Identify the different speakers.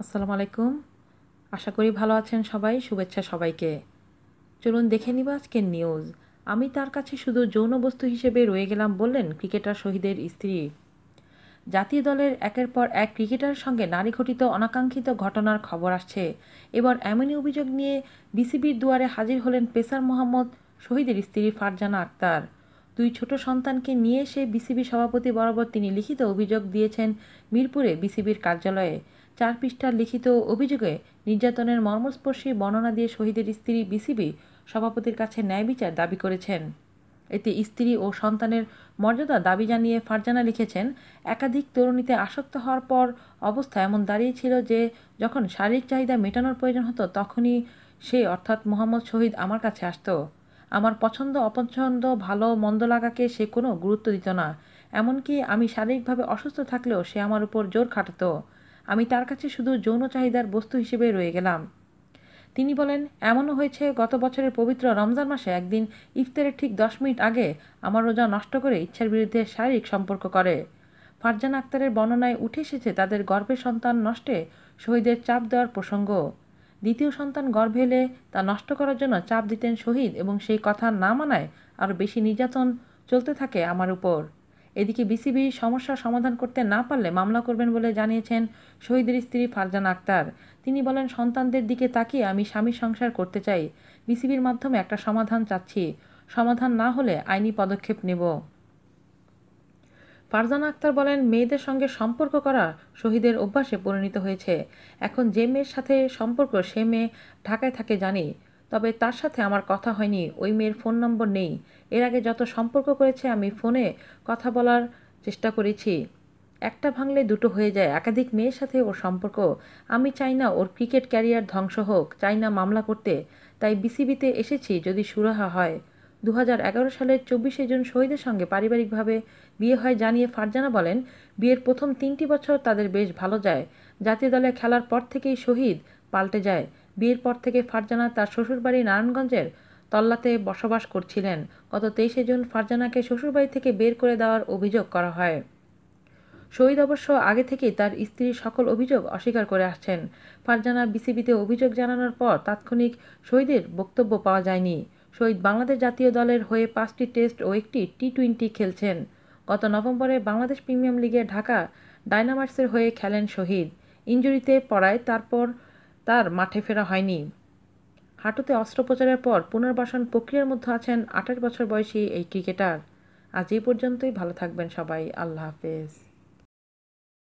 Speaker 1: আসসালামু আলাইকুম। আশা করি ভালো আছেন সবাই, শুভেচ্ছা সবাইকে। চলুন দেখে নিব আজকের নিউজ। আমি তার কাছে শুধু যৌন বস্তু হিসেবে রয়ে গেলাম বললেন ক্রিকেটার শহীদের স্ত্রী। জাতীয় দলের একের পর এক ক্রিকেটারের সঙ্গে নারী ঘটিত অনাকাঙ্ক্ষিত ঘটনার খবর আসছে। এবার এমনই অভিযোগ নিয়ে বিসিবির দুয়ারে হাজির হলেন পেসার মোহাম্মদ শহীদের স্ত্রী ফারজানা আক্তার। দুই ছোট সন্তানকে নিয়ে এসে বিসিবি সভাপতি বরাবর তিনি লিখিত অভিযোগ দিয়েছেন মিরপুরে বিসিবির কার্যালয়ে। চার পৃষ্ঠার লিখিত অভিযোগে নির্যাতনের মর্মস্পর্শী বর্ণনা দিয়ে শহীদের স্ত্রী বিসিবি সভাপতির কাছে ন্যায় বিচার দাবি করেছেন। এতে স্ত্রী ও সন্তানের মর্যাদা দাবি জানিয়ে ফারজানা লিখেছেন, একাধিক তরুণীতে আসক্ত হওয়ার পর অবস্থা এমন দাঁড়িয়েছিল যে যখন শারীরিক চাহিদা মেটানোর প্রয়োজন হতো তখনই সে অর্থাৎ মোহাম্মদ শহীদ আমার কাছে আসতো। আমার পছন্দ, অপছন্দ, ভালো, মন্দ লাগাকে সে কোনো গুরুত্ব দিত না। এমনকি আমি শারীরিকভাবে অসুস্থ থাকলেও সে আমার উপর জোর খাটাতো। আমি তার কাছে শুধু যৌন চাহিদার বস্তু হিসেবে রয়ে গেলাম। তিনি বলেন, এমনও হয়েছে, গত বছরের পবিত্র রমজান মাসে একদিন ইফতারের ঠিক দশ মিনিট আগে আমার রোজা নষ্ট করে ইচ্ছার বিরুদ্ধে শারীরিক সম্পর্ক করে। ফারজান আক্তারের বর্ণনায় উঠে এসেছে তাদের গর্ভের সন্তান নষ্টে শহীদের চাপ দেওয়ার প্রসঙ্গ। দ্বিতীয় সন্তান গর্ভে এলে তা নষ্ট করার জন্য চাপ দিতেন শহীদ এবং সেই কথা না মানায় আরও বেশি নির্যাতন চলতে থাকে আমার উপর। এদিকে বিসিবি সমস্যার সমাধান করতে না পারলে মামলা করবেন বলে জানিয়েছেন শহীদের স্ত্রী ফারজান আক্তার। তিনি বলেন, সন্তানদের দিকে তাকিয়ে আমি স্বামী সংসার করতে চাই। বিসিবির মাধ্যমে একটা সমাধান চাচ্ছি। সমাধান না হলে আইনি পদক্ষেপ নেব। ফারজানা আক্তার বলেন, মেয়েদের সঙ্গে সম্পর্ক করা শহীদের অভ্যাসে পরিণত হয়েছে। এখন যে মেয়ের সাথে সম্পর্ক, সে মেয়ে ঢাকায় থাকে জানি। তবে তার সাথে আমার কথা হয়নি, ওই মেয়ের ফোন নম্বর নেই। এর আগে যত সম্পর্ক করেছে, আমি ফোনে কথা বলার চেষ্টা করেছি। একটা ভাঙলে দুটো হয়ে যায়, একাধিক মেয়ের সাথে ওর সম্পর্ক। আমি চাই না ওর ক্রিকেট ক্যারিয়ার ধ্বংস হোক, চাই না মামলা করতে। তাই বিসিবিতে এসেছি যদি সুরাহা হয়। দু হাজার এগারো সালের চব্বিশে জুন শহীদের সঙ্গে পারিবারিকভাবে বিয়ে হয় জানিয়ে ফারজানা বলেন, বিয়ের প্রথম তিনটি বছর তাদের বেশ ভালো যায়। জাতীয় দলে খেলার পর থেকেই শহীদ পাল্টে যায়। বিয়ের পর থেকে ফারজানা তার শ্বশুরবাড়ি নারায়ণগঞ্জের তল্লাতে বসবাস করছিলেন। গত তেইশে জুন ফারজানাকে শ্বশুরবাড়ি থেকে বের করে দেওয়ার অভিযোগ করা হয়। শহীদ অবশ্য আগে থেকেই তার স্ত্রীর সকল অভিযোগ অস্বীকার করে আসছেন। ফারজানা বিসিবিতে অভিযোগ জানানোর পর তাৎক্ষণিক শহীদের বক্তব্য পাওয়া যায়নি। শহীদ বাংলাদেশ জাতীয় দলের হয়ে পাঁচটি টেস্ট ও একটি টি টোয়েন্টি খেলছেন। গত নভেম্বরে বাংলাদেশ প্রিমিয়াম লিগে ঢাকা ডায়নামাইটসের হয়ে খেলেন শহীদ। ইঞ্জুরিতে পড়ায় তারপর তার মাঠে ফেরা হয়নি। হাঁটুতে অস্ত্রোপচারের পর পুনর্বাসন প্রক্রিয়ার মধ্যে আছেন আঠাশ বছর বয়সী এই ক্রিকেটার। আজ এই পর্যন্তই, ভালো থাকবেন সবাই। আল্লাহ হাফেজ।